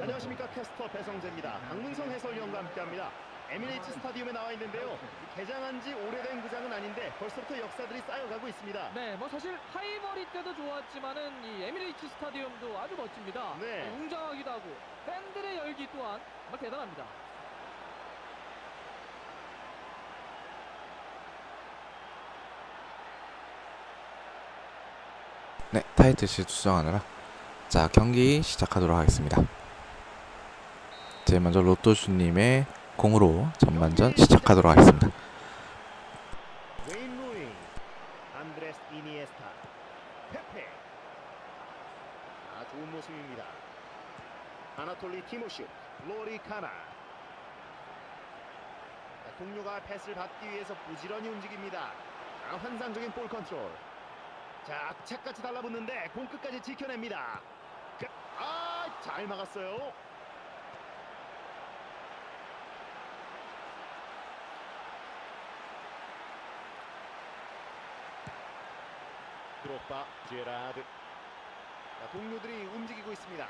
안녕하십니까 캐스터 배성재입니다. 박문성 해설위원과 함께합니다. 에미레이츠 스타디움에 나와 있는데요. 개장한 지 오래된 구장은 아닌데 벌써부터 역사들이 쌓여가고 있습니다. 네, 뭐 사실 하이버리 때도 좋았지만은 이 에미레이츠 스타디움도 아주 멋집니다. 네. 웅장하기도 하고 팬들의 열기 또한 정말 대단합니다. 네, 타이틀 시 수정하느라 자 경기 시작하도록 하겠습니다. 제일 먼저 로또슈님의 공으로 전반전 시작하도록 하겠습니다. 아 좋은 모습입니다. 아나톨리 티모슈, 로리 카나. 자, 동료가 패스를 받기 위해서 부지런히 움직입니다. 아, 환상적인 볼 컨트롤. 자, 착같이 달라붙는데 공 끝까지 지켜냅니다. 잘 막았어요. 드록바, 제라드. 자, 동료들이 움직이고 있습니다.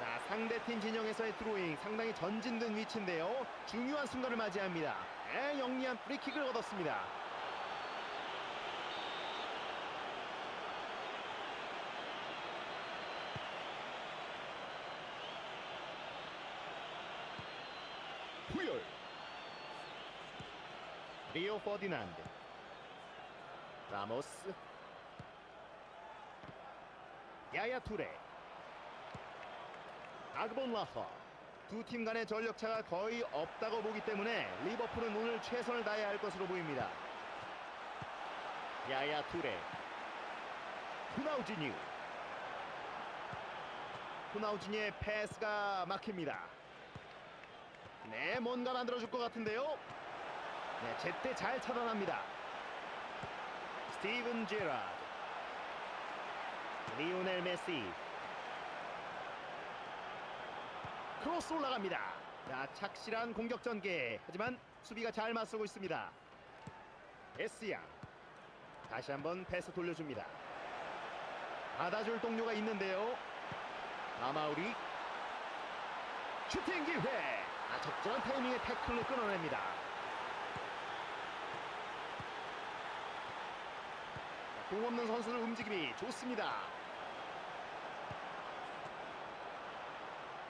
자, 상대팀 진영에서의 드로잉 상당히 전진된 위치인데요. 중요한 순간을 맞이합니다. 에, 영리한 프리킥을 얻었습니다. 후열 리오 퍼디난드 라모스 야야 투레 아그본 라퍼 두팀 간의 전력차가 거의 없다고 보기 때문에 리버풀은 오늘 최선을 다해야 할 것으로 보입니다. 야야 투레 후나우지뉴 후나우지뉴의 패스가 막힙니다. 네 뭔가 만들어줄 것 같은데요 네, 제때 잘 차단합니다. 스티븐 제라드, 리오넬 메시, 크로스 올라갑니다. 자, 착실한 공격 전개. 하지만 수비가 잘 맞서고 있습니다. 에스양 다시 한번 패스 돌려줍니다. 받아줄 동료가 있는데요. 아마우리 슈팅 기회. 아, 적절한 타이밍에 태클로 끊어냅니다. 공 없는 선수들 움직임이 좋습니다.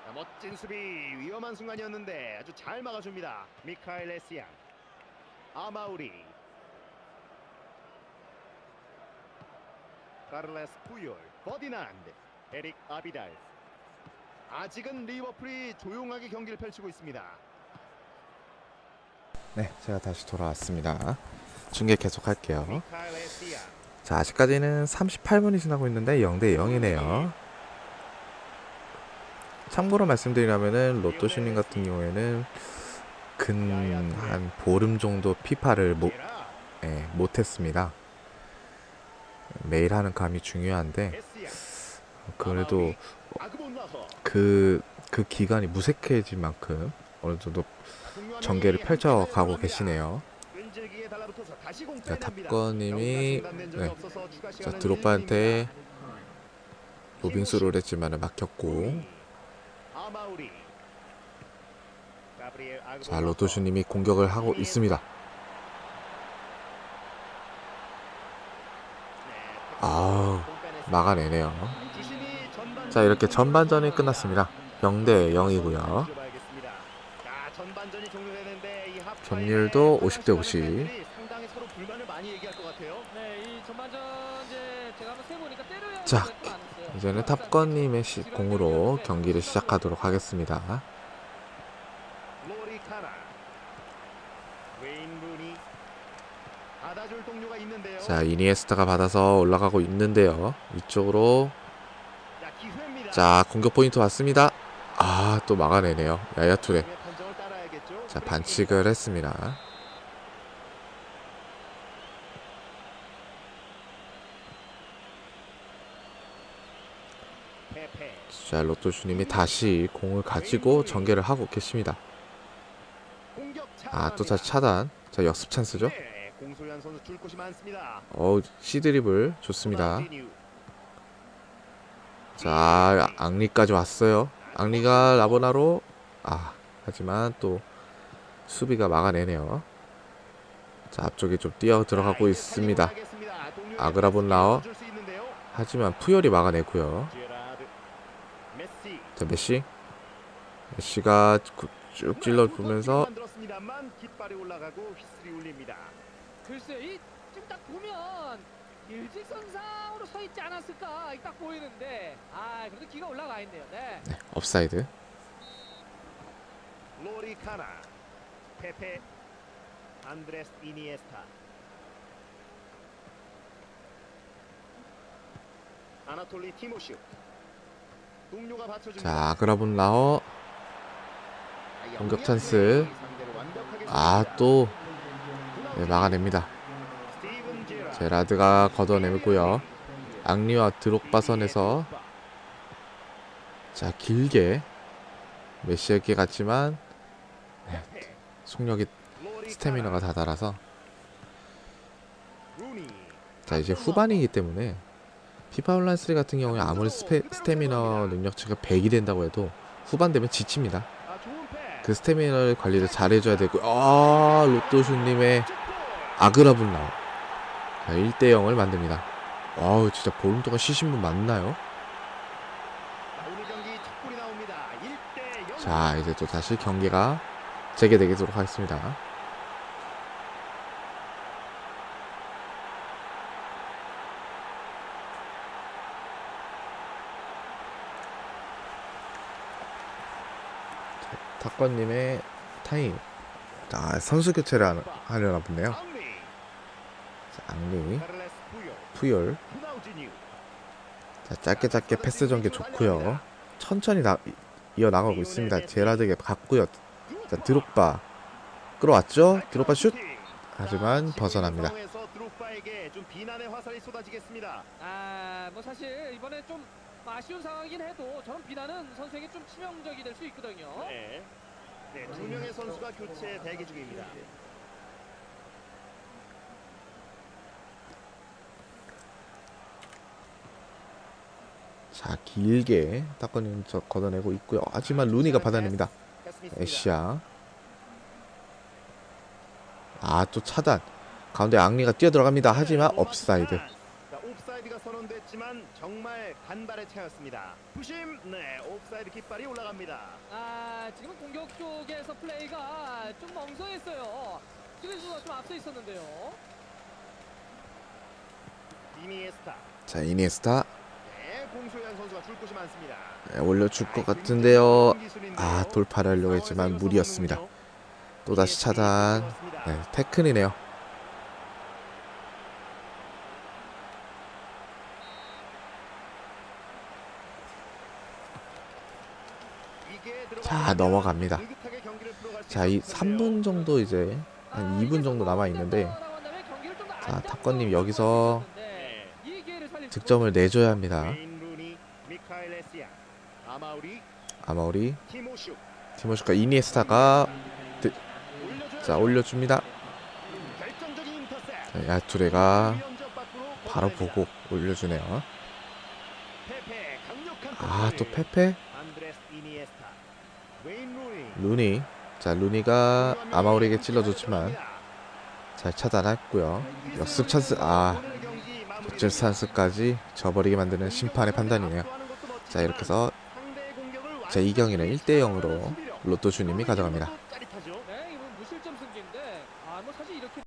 자, 멋진 수비 위험한 순간이었는데 아주 잘 막아줍니다. 미카엘 에스양 아마우리 카를레스 푸열 버디난드 에릭 아비달 아직은 리버풀이 조용하게 경기를 펼치고 있습니다. 네, 제가 다시 돌아왔습니다. 중계 계속할게요. 자, 아직까지는 38분이 지나고 있는데 0대 0이네요. 참고로 말씀드리자면은 로또 시민 같은 경우에는 근 한 보름 정도 피파를 못, 예, 못했습니다. 매일 하는 감이 중요한데 그래도 아그본 라허 그, 그 기간이 무색해질 만큼 어느 정도 전개를 펼쳐가고 계시네요. 자, 탑건님이 네, 자, 드록바한테 로빙스를 했지만 막혔고 자, 로토슈님이 공격을 하고 있습니다. 아우, 막아내네요. 자, 이렇게 전반전이 끝났습니다. 0대 0이고요. 점유율도 50대 50. 상당히 서로 불만을 많이 얘기할 것 같아요. 네, 이 전반전 이제 제가 한번 세 보니까 때려야 자, 될것 많았어요. 이제는 탑건님의 시, 공으로 경기를 시작하도록 하겠습니다. 자, 이니에스타가 받아서 올라가고 있는데요. 이쪽으로 자, 공격 포인트 왔습니다. 아, 또 막아내네요. 야야투레. 따라야겠죠. 자, 반칙을 했습니다. 페페. 자, 로또슈님이 다시 공을 가지고 전개를 하고 계십니다. 아, 또. 다시 차단. 자, 역습 찬스죠? 네. 어우 시드립을 좋습니다. 자 앙리까지 왔어요. 앙리가 라보나로 아 하지만 또 수비가 막아내네요. 자 앞쪽에 좀 뛰어 들어가고 있습니다. 동료의 아그라본 라어. 하지만 푸열이 막아내고요. 자 메시 메시가 구- 쭉 찔러 보면서. 글쎄 지금 딱 보면 일직선상으로 서 있지 않았을까 딱 보이는데 아 그래도 기가 올라가 있네요. 네. 네, 업사이드. 로리 카나. 페페. 안드레스 이니에스타. 아나톨리 티모슈. 자 아그라본 라어 공격 찬스. 아 또 네, 막아냅니다. 제라드가 걷어내고요. 앙리와 드록바 선에서 자 길게 메시에게 갔지만 페페. 속력이 스태미너가. 다 달아서. 자 이제 후반이기 때문에 피파 온라인 3 같은 경우에 아무리 스페, 스태미너 능력치가 100이 된다고 해도 후반 되면 지칩니다. 그 스태미너 관리를 잘 해줘야 되고 아 로또슈님의 아그라분 나오 1대 0을 만듭니다. 와우 진짜 보름 동안 쉬신 분 맞나요? 자, 오늘 경기 첫 골이 나옵니다. 1대 0. 자 이제 또 다시 경기가 재개되도록 하겠습니다. 자, 탁권님의 타임. 자 선수 교체를 하는- 하려나 보네요. 앙리. 자. 푸열. 자 짧게 짧게 패스 전개 좋고요. 천천히 나, 이어 나가고 있습니다. 제라드게 갔고요. 자 드록바 끌어왔죠? 드록바 슛. 하지만 벗어납니다. 상황에서 드록바에게 좀 비난의 화살이 쏟아지겠습니다. 아 뭐 사실 이번에 좀 아쉬운 상황이긴 해도 저런 비난은 선수에게 좀 치명적이 될 수 있거든요. 네. 네, 두 명의 선수가 교체 대기 중입니다. 자 길게 탁권님 저 걷어내고 있고요. 하지만 루니가 받아냅니다. 에시아. 아 또 차단. 가운데 앙리가 뛰어 들어갑니다. 하지만 업사이드. 자, 옵사이드가 선언됐지만 정말 간발의 차였습니다. 부심, 네, 옵사이드 깃발이 올라갑니다. 아 지금은 공격 쪽에서 플레이가 좀 멍성했어요. 수비수가 좀 앞서 있었는데요. 이니에스타, 자 이니에스타 네, 공소현 선수가 줄 곳이 많습니다. 네, 올려줄 것 같은데요. 아 돌파를 하려고 했지만 무리였습니다. 또 다시 차단. 네 테크니네요. 자, 넘어갑니다. 자이 있을 것 같은데요. 3분 정도 이제 한 2분 정도 남아 있는데 자 탁권님 여기서 네. 득점을 내줘야 합니다. 아마우리, 아마우리, 티모슈 티모슈카 이니에스타가 올려줘요. 자 올려줍니다. 자, 야투레가 바로. 보고 올려주네요. 아 또. 페페, 안드레스 이니에스타, 웨인 루니. 자 루니가 아마우리에게 찔러줬지만 잘 차단했고요. 역습 찬스 아. 득점 찬스까지 져버리게 만드는 심판의 판단이네요. 자 이렇게 해서 상대의 공격을 자, 이 경기는 완벽하게 1대 0으로 수비력. 로또주님이 가져갑니다.